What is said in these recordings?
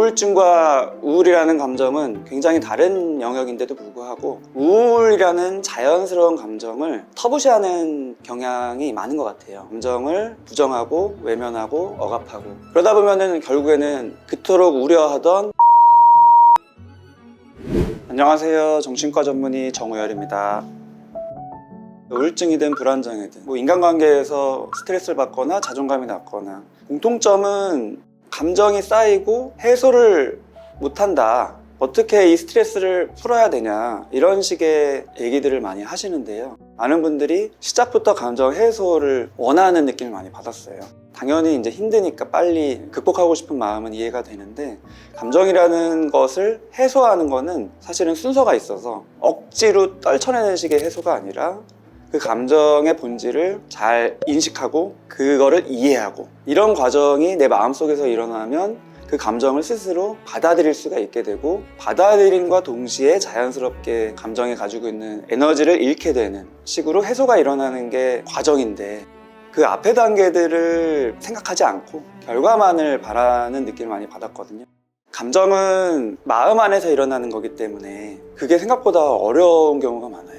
우울증과 우울이라는 감정은 굉장히 다른 영역인데도 불구하고 우울이라는 자연스러운 감정을 터부시하는 경향이 많은 것 같아요. 감정을 부정하고 외면하고 억압하고 그러다 보면은 결국에는 그토록 우려하던 안녕하세요. 정신과 전문의 정우열입니다. 우울증이든 불안정이든 뭐 인간관계에서 스트레스를 받거나 자존감이 낮거나 공통점은 감정이 쌓이고 해소를 못한다. 어떻게 이 스트레스를 풀어야 되냐 이런 식의 얘기들을 많이 하시는데요. 많은 분들이 시작부터 감정 해소를 원하는 느낌을 많이 받았어요. 당연히 이제 힘드니까 빨리 극복하고 싶은 마음은 이해가 되는데 감정이라는 것을 해소하는 거는 사실은 순서가 있어서 억지로 떨쳐내는 식의 해소가 아니라 그 감정의 본질을 잘 인식하고 그거를 이해하고 이런 과정이 내 마음속에서 일어나면 그 감정을 스스로 받아들일 수가 있게 되고 받아들임과 동시에 자연스럽게 감정이 가지고 있는 에너지를 잃게 되는 식으로 해소가 일어나는 게 과정인데 그 앞의 단계들을 생각하지 않고 결과만을 바라는 느낌을 많이 받았거든요. 감정은 마음 안에서 일어나는 거기 때문에 그게 생각보다 어려운 경우가 많아요.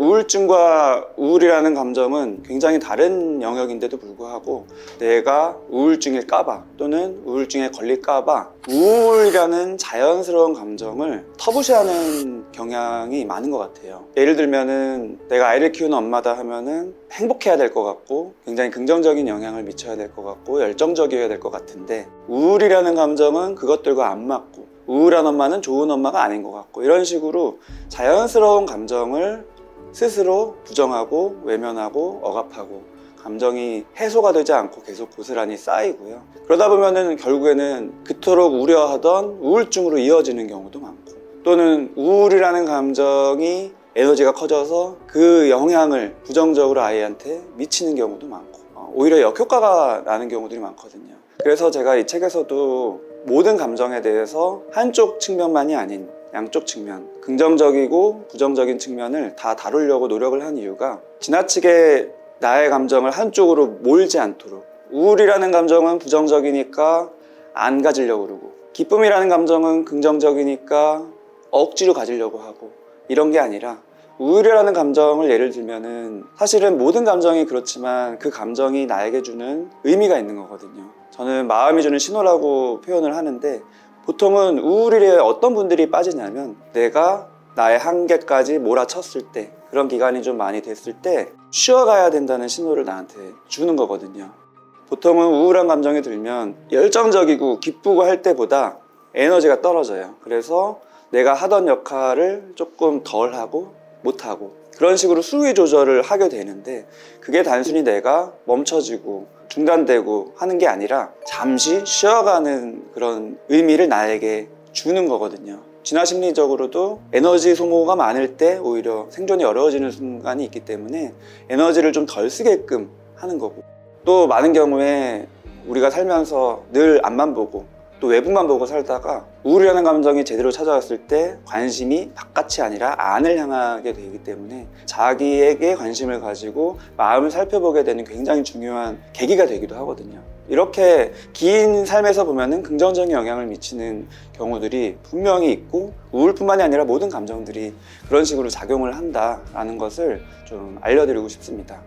우울증과 우울이라는 감정은 굉장히 다른 영역인데도 불구하고 내가 우울증일까봐 또는 우울증에 걸릴까봐 우울이라는 자연스러운 감정을 터부시하는 경향이 많은 것 같아요. 예를 들면은 내가 아이를 키우는 엄마다 하면은 행복해야 될 것 같고 굉장히 긍정적인 영향을 미쳐야 될 것 같고 열정적이어야 될 것 같은데 우울이라는 감정은 그것들과 안 맞고 우울한 엄마는 좋은 엄마가 아닌 것 같고 이런 식으로 자연스러운 감정을 스스로 부정하고 외면하고 억압하고 감정이 해소가 되지 않고 계속 고스란히 쌓이고요. 그러다 보면은 결국에는 그토록 우려하던 우울증으로 이어지는 경우도 많고 또는 우울이라는 감정이 에너지가 커져서 그 영향을 부정적으로 아이한테 미치는 경우도 많고 어, 오히려 역효과가 나는 경우들이 많거든요. 그래서 제가 이 책에서도 모든 감정에 대해서 한쪽 측면만이 아닌 양쪽 측면, 긍정적이고 부정적인 측면을 다 다루려고 노력을 한 이유가 지나치게 나의 감정을 한쪽으로 몰지 않도록 우울이라는 감정은 부정적이니까 안 가지려고 그러고 기쁨이라는 감정은 긍정적이니까 억지로 가지려고 하고 이런 게 아니라 우울이라는 감정을 예를 들면은 사실은 모든 감정이 그렇지만 그 감정이 나에게 주는 의미가 있는 거거든요. 저는 마음이 주는 신호라고 표현을 하는데 보통은 우울에 어떤 분들이 빠지냐면 내가 나의 한계까지 몰아쳤을 때 그런 기간이 좀 많이 됐을 때 쉬어가야 된다는 신호를 나한테 주는 거거든요. 보통은 우울한 감정이 들면 열정적이고 기쁘고 할 때보다 에너지가 떨어져요. 그래서 내가 하던 역할을 조금 덜 하고 못 하고 그런 식으로 수위 조절을 하게 되는데 그게 단순히 내가 멈춰지고 중단되고 하는 게 아니라 잠시 쉬어가는 그런 의미를 나에게 주는 거거든요. 진화 심리적으로도 에너지 소모가 많을 때 오히려 생존이 어려워지는 순간이 있기 때문에 에너지를 좀 덜 쓰게끔 하는 거고 또 많은 경우에 우리가 살면서 늘 앞만 보고 또 외부만 보고 살다가 우울이라는 감정이 제대로 찾아왔을 때 관심이 바깥이 아니라 안을 향하게 되기 때문에 자기에게 관심을 가지고 마음을 살펴보게 되는 굉장히 중요한 계기가 되기도 하거든요. 이렇게 긴 삶에서 보면은 긍정적인 영향을 미치는 경우들이 분명히 있고 우울뿐만이 아니라 모든 감정들이 그런 식으로 작용을 한다라는 것을 좀 알려드리고 싶습니다.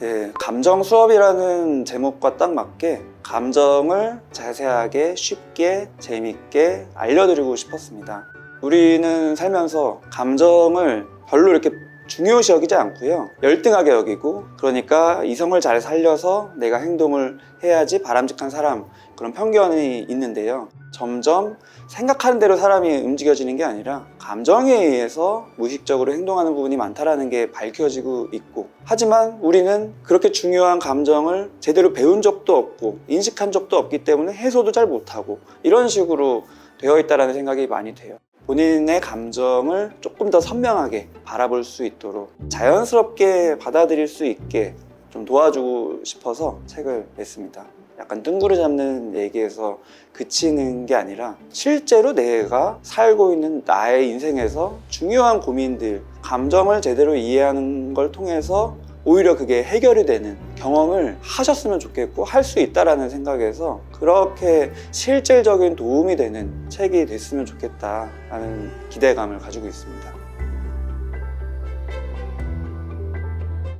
네, 감정 수업이라는 제목과 딱 맞게 감정을 자세하게 쉽게 재밌게 알려드리고 싶었습니다. 우리는 살면서 감정을 별로 이렇게 중요시 여기지 않고요. 열등하게 여기고 그러니까 이성을 잘 살려서 내가 행동을 해야지 바람직한 사람 그런 편견이 있는데요. 점점 생각하는 대로 사람이 움직여지는 게 아니라 감정에 의해서 무의식적으로 행동하는 부분이 많다라는 게 밝혀지고 있고 하지만 우리는 그렇게 중요한 감정을 제대로 배운 적도 없고 인식한 적도 없기 때문에 해소도 잘 못하고 이런 식으로 되어 있다라는 생각이 많이 돼요. 본인의 감정을 조금 더 선명하게 바라볼 수 있도록 자연스럽게 받아들일 수 있게 좀 도와주고 싶어서 책을 냈습니다. 약간 뜬구를 잡는 얘기에서 그치는 게 아니라 실제로 내가 살고 있는 나의 인생에서 중요한 고민들, 감정을 제대로 이해하는 걸 통해서 오히려 그게 해결이 되는 경험을 하셨으면 좋겠고 할 수 있다라는 생각에서 그렇게 실질적인 도움이 되는 책이 됐으면 좋겠다라는 기대감을 가지고 있습니다.